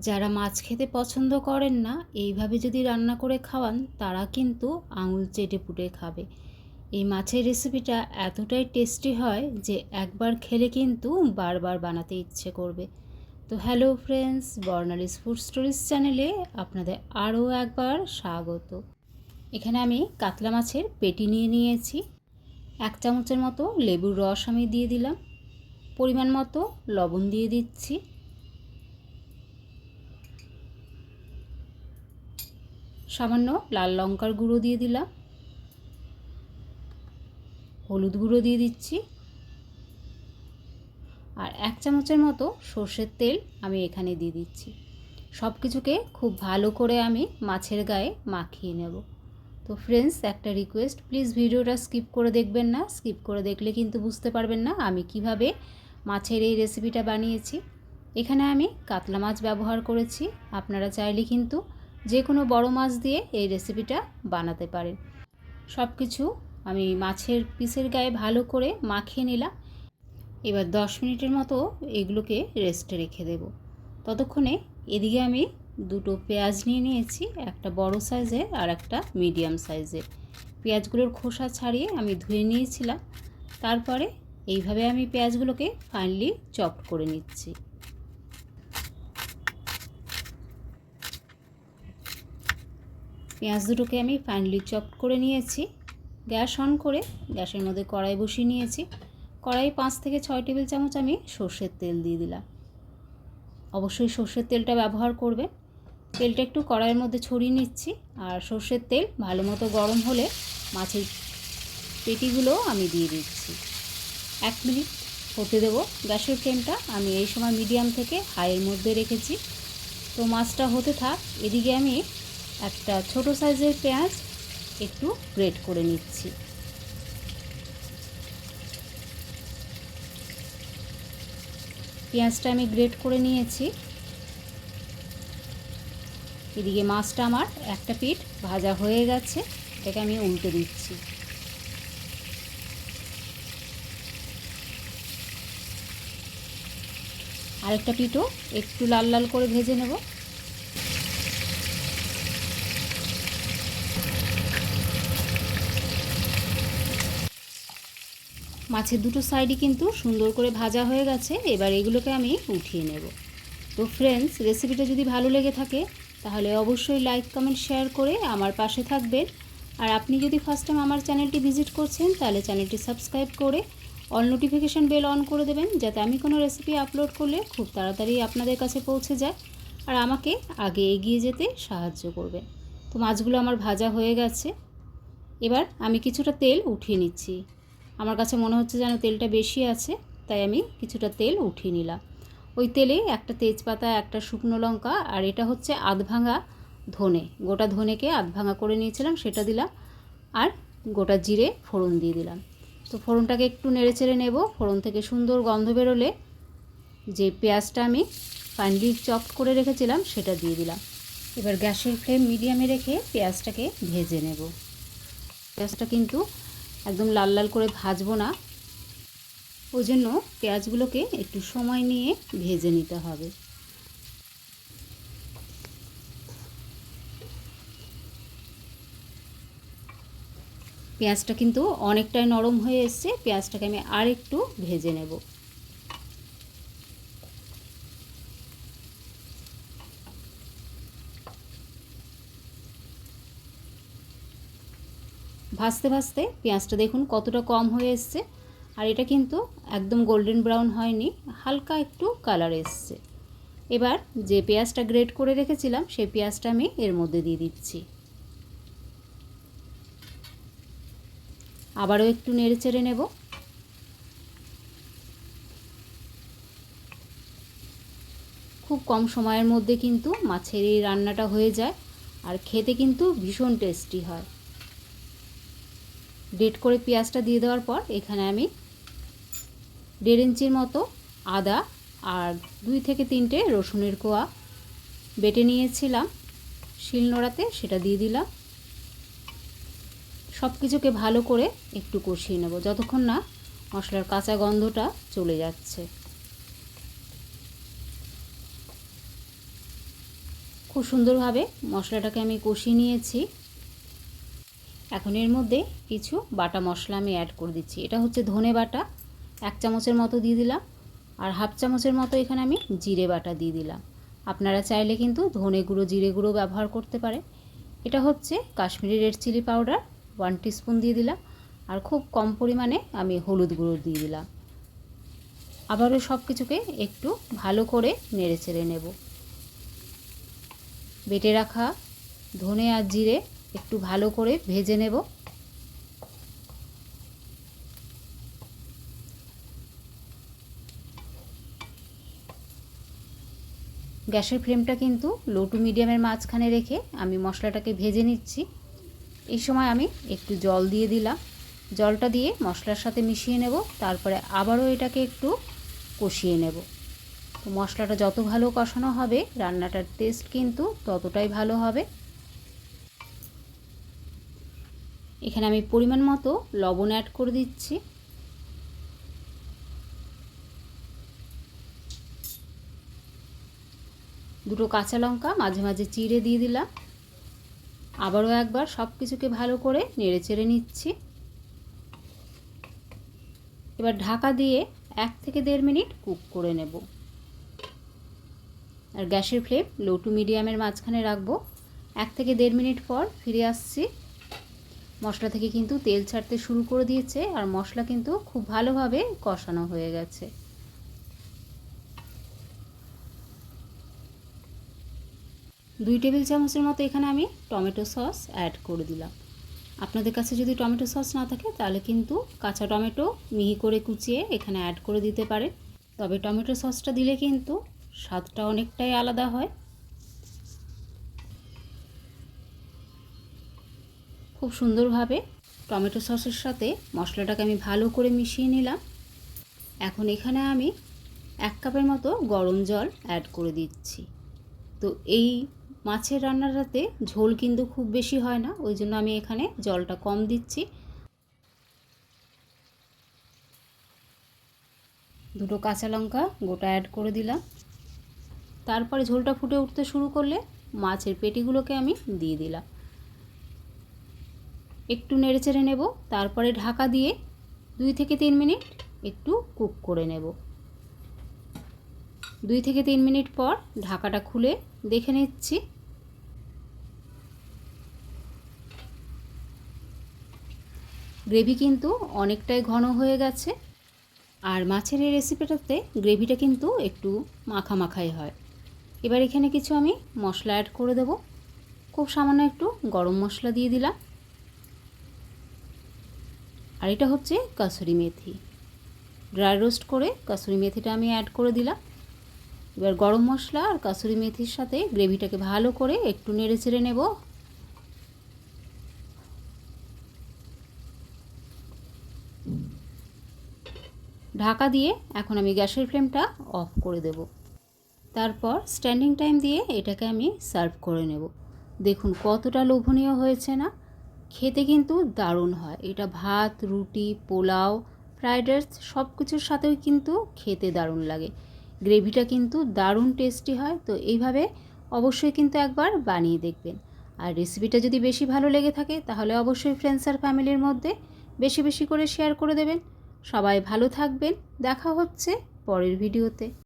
যারা মাছ খেতে পছন্দ করেন না, এইভাবে যদি রান্না করে খাওয়ান, তারা কিন্তু আঙুল চেটে পুটে খাবে। এই মাছের রেসিপিটা এতটাই টেস্টি হয় যে একবার খেলে কিন্তু বারবার বানাতে ইচ্ছে করবে। তো hello friends Barnali's food stories চ্যানেলে আপনাদের আরও একবার স্বাগত। এখানে আমি কাতলা মাছের পেটি নিয়ে নিয়েছি। এক চামচের মতো লেবুর রস আমি দিয়ে দিলাম। পরিমাণ মতো লবণ দিয়ে দিচ্ছি। সামান্য লাল লঙ্কার গুঁড়ো দিয়ে দিলাম। হলুদ গুঁড়ো দিয়ে দিচ্ছি। আর এক চামচের মতো সর্ষের তেল আমি এখানে দিয়ে দিচ্ছি। সব কিছুকে খুব ভালো করে আমি মাছের গায়ে মাখিয়ে নেব। তো ফ্রেন্ডস একটা রিকোয়েস্ট প্লিজ ভিডিওটা স্কিপ করে দেখবেন না। স্কিপ করে দেখলে কিন্তু বুঝতে পারবেন না আমি কীভাবে মাছের এই রেসিপিটা বানিয়েছি। এখানে আমি কাতলা মাছ ব্যবহার করেছি। আপনারা চাইলে কিন্তু যে কোনো বড় মাছ দিয়ে এই রেসিপিটা বানাতে পারেন। সব কিছু আমি মাছের পিসের গায়ে ভালো করে মাখিয়ে নিলাম। এবার দশ মিনিটের মতো এগুলোকে রেস্টে রেখে দেব। ততক্ষণে এদিকে আমি দুটো পেঁয়াজ নিয়ে নিয়েছি, একটা বড় সাইজের আর একটা মিডিয়াম সাইজের পেঁয়াজগুলোর খোসা ছাড়িয়ে আমি ধুয়ে নিয়েছিলাম। তারপরে এইভাবে আমি পেঁয়াজগুলোকে ফাইনালি চপ করে নিচ্ছি। পেঁয়াজ দুটোকে আমি ফাইনালি চপ করে নিয়েছি। গ্যাস অন করে গ্যাসের মধ্যে কড়াই বসিয়ে নিয়েছি। কড়াই পাঁচ থেকে ছয় টেবিল চামচ আমি সর্ষের তেল দিয়ে দিলাম। অবশ্যই সর্ষের তেলটা ব্যবহার করবে। তেলটা একটু কড়াইয়ের মধ্যে ছড়িয়ে নিচ্ছি আর সর্ষের তেল ভালো মতো গরম হলে মাছের পেটিগুলো আমি দিয়ে দিচ্ছি। এক মিনিট হতে দেবো গ্যাসের ফ্লেমটা। আমি এই সময় মিডিয়াম থেকে হাইয়ের মধ্যে রেখেছি। তো মাছটা হতে থাক। এদিকে আমি একটা ছোট সাইজের পেঁয়াজ একটু গ্রেট করে নিচ্ছি। পেঁয়াজটা আমি গ্রেট করে নিয়েছি। এদিকে মাছটা আমার একটা পিঠ ভাজা হয়ে গেছে, এটাকে আমি উল্টে দিচ্ছি। আরেকটা পিঠও একটু লাল লাল করে ভেজে নেব। মাছের দুটো সাইডই কিন্তু সুন্দর করে ভাজা হয়ে গেছে। এবার এগুলোকে আমি উঠিয়ে নেব। তো ফ্রেন্ডস রেসিপিটা যদি ভালো লেগে থাকে, তাহলে অবশ্যই লাইক কমেন্ট শেয়ার করে আমার পাশে থাকবেন। আর আপনি যদি ফার্স্ট টাইম আমার চ্যানেলটি ভিজিট করছেন, তাহলে চ্যানেলটি সাবস্ক্রাইব করে অল নোটিফিকেশান বেল অন করে দেবেন, যাতে আমি কোনো রেসিপি আপলোড করলে খুব তাড়াতাড়ি আপনাদের কাছে পৌঁছে যায় আর আমাকে আগে এগিয়ে যেতে সাহায্য করবে। তো মাছগুলো আমার ভাজা হয়ে গেছে। এবার আমি কিছুটা তেল উঠিয়ে নিচ্ছি। আমার কাছে মনে হচ্ছে যেন তেলটা বেশি আছে, তাই আমি কিছুটা তেল উঠিয়ে নিলাম। ওই তেলে একটা তেজপাতা, একটা শুকনো লঙ্কা, আর এটা হচ্ছে আধ ভাঙা ধনে। গোটা ধনেকে আধ ভাঙা করে নিয়েছিলাম, সেটা দিলাম, আর গোটা জিরে ফোড়ন দিয়ে দিলাম। তো ফোড়নটাকে একটু নেড়ে চেড়ে নেব, ফোড়ন থেকে সুন্দর গন্ধ বেরোলে যে পেঁয়াজটা আমি ফাইনালি চপ করে রেখেছিলাম, সেটা দিয়ে দিলাম। এবার গ্যাসের ফ্লেম মিডিয়ামে রেখে পেঁয়াজটাকে ভেজে নেব। পেঁয়াজটা কিন্তু একদম লাল লাল করে ভাজবো না। ওই জন্য পেঁয়াজগুলোকে একটু সময় নিয়ে ভেজে নিতে হবে। পেঁয়াজটা কিন্তু অনেকটাই নরম হয়ে এসছে। পেঁয়াজটাকে আমি আর একটু ভেজে নেব। ভাজতে ভাজতে পেঁয়াজটা দেখুন কতটা কম হয়ে এসছে। আর এটা কিন্তু একদম গোল্ডেন ব্রাউন হয়নি, হালকা একটু কালার এসছে। এবার যে পেঁয়াজটা গ্রেট করে রেখেছিলাম, সেই পেঁয়াজটা আমি এর মধ্যে দিয়ে দিচ্ছি। আবারও একটু নেড়ে চেড়ে নেব। খুব কম সময়ের মধ্যে কিন্তু মাছের এই রান্নাটা হয়ে যায়, আর খেতে কিন্তু ভীষণ টেস্টি হয়। ডেট করে পেঁয়াজটা দিয়ে দেওয়ার পর এখানে আমি দেড় ইঞ্চির মতো আদা আর দুই থেকে তিনটে রসুনের কোয়া বেটে নিয়েছিলাম। শিলনোড়াতে সেটা দিয়ে দিলাম। সব কিছুকে ভালো করে একটু কষিয়ে নেব, যতক্ষণ না মশলার কাঁচা গন্ধটা চলে যাচ্ছে। খুব সুন্দরভাবে মশলাটাকে আমি কষিয়ে নিয়েছি। এখন এর মধ্যে কিছু বাটা মশলা আমি অ্যাড করে দিচ্ছি। এটা হচ্ছে ধনে বাটা, এক চামচের মতো দিয়ে দিলাম। আর হাফ চামচের মতো এখানে আমি জিরে বাটা দিয়ে দিলাম। আপনারা চাইলে কিন্তু ধনে গুঁড়ো, জিরে গুঁড়ো ব্যবহার করতে পারে এটা হচ্ছে Kashmiri red chilli powder one teaspoon দিয়ে দিলাম। আর খুব কম পরিমাণে আমি হলুদ গুঁড়ো দিয়ে দিলাম। আবারও সব কিছুকে একটু ভালো করে নেড়ে চেড়ে নেব। বেটে রাখা ধনে আর জিরে একটু ভালো করে ভেজে নেব। গ্যাসের ফ্লেমটা কিন্তু লো টু মিডিয়ামের মাঝখানে রেখে আমি মশলাটাকে ভেজে নিচ্ছি। এই সময় আমি একটু জল দিয়ে দিলাম। জলটা দিয়ে মশলার সাথে মিশিয়ে নেব, তারপরে আবারও এটাকে একটু কষিয়ে নেব। তো মশলাটা যত ভালো কষানো হবে, রান্নাটার টেস্ট কিন্তু ততটাই ভালো হবে। এখানে আমি পরিমাণ মতো লবণ অ্যাড করে দিচ্ছি। দুটো কাঁচা লঙ্কা মাঝে মাঝে চিড়ে দিয়ে দিলাম। আবারও একবার সব কিছুকে ভালো করে নেড়ে চেড়ে নিচ্ছি। এবার ঢাকা দিয়ে এক থেকে দেড় মিনিট কুক করে নেব। আর গ্যাসের ফ্লেম লো টু মিডিয়ামের মাঝখানে রাখব। এক থেকে দেড় মিনিট পর ফিরে আসছি। মশলা থেকে কিন্তু তেল ছাড়তে শুরু করে দিয়েছে আর মশলা কিন্তু খুব ভালোভাবে কষানো হয়ে গেছে। দুই টেবিল চামচের মতো এখানে আমি টমেটো সস অ্যাড করে দিলাম। আপনাদের কাছে যদি টমেটো সস না থাকে, তাহলে কিন্তু কাঁচা টমেটো মিহি করে কুচিয়ে এখানে অ্যাড করে দিতে পারে তবে টমেটো সসটা দিলে কিন্তু স্বাদটা অনেকটাই আলাদা হয়। খুব সুন্দরভাবে টমেটো সসের সাথে মশলাটাকে আমি ভালো করে মিশিয়ে নিলাম। এখন এখানে আমি এক কাপের মতো গরম জল অ্যাড করে দিচ্ছি। তো এই মাছের রান্নাটাতে ঝোল কিন্তু খুব বেশি হয় না, ওই জন্য আমি এখানে জলটা কম দিচ্ছি। দুটো কাঁচা লঙ্কা গোটা অ্যাড করে দিলাম। তারপরে ঝোলটা ফুটে উঠতে শুরু করলে মাছের পেটিগুলোকে আমি দিয়ে দিলাম। একটু নেড়ে চেড়ে নেব, তারপরে ঢাকা দিয়ে দুই থেকে তিন মিনিট একটু কুক করে নেব। দুই থেকে তিন মিনিট পর ঢাকাটা খুলে দেখে নিচ্ছি। গ্রেভি কিন্তু অনেকটাই ঘন হয়ে গেছে, আর মাছের এই রেসিপিটাতে গ্রেভিটা কিন্তু একটু মাখা মাখাই হয়। এবার এখানে কিছু আমি মশলা অ্যাড করে দেব। খুব সামান্য একটু গরম মশলা দিয়ে দিলাম। আর এটা হচ্ছে কাসুরি মেথি। ড্রাই রোস্ট করে কাসুরি মেথিটা আমি অ্যাড করে দিলাম। এবার গরম মশলা আর কাসুরি মেথির সাথে গ্রেভিটাকে ভালো করে একটু নেড়ে চেড়ে নেব। ঢাকা দিয়ে এখন আমি গ্যাসের ফ্লেমটা অফ করে দেব। তারপর স্ট্যান্ডিং টাইম দিয়ে এটাকে আমি সার্ভ করে নেব। দেখুন কতটা লোভনীয় হয়েছে না? খেতে কিন্তু দারুণ হয়। এটা ভাত, রুটি, পোলাও ফ্রায়েড রাইস সব কিছুর সাথেও কিন্তু খেতে দারুণ লাগে। গ্রেভিটা কিন্তু দারুণ টেস্টি হয়, তো এইভাবে অবশ্যই কিন্তু একবার বানিয়ে দেখবেন। আর রেসিপিটা যদি বেশি ভালো লেগে থাকে, তাহলে অবশ্যই ফ্রেন্ডস আর ফ্যামিলির মধ্যে বেশি বেশি করে শেয়ার করে দেবেন। সবাই ভালো থাকবেন। দেখা হচ্ছে পরের ভিডিওতে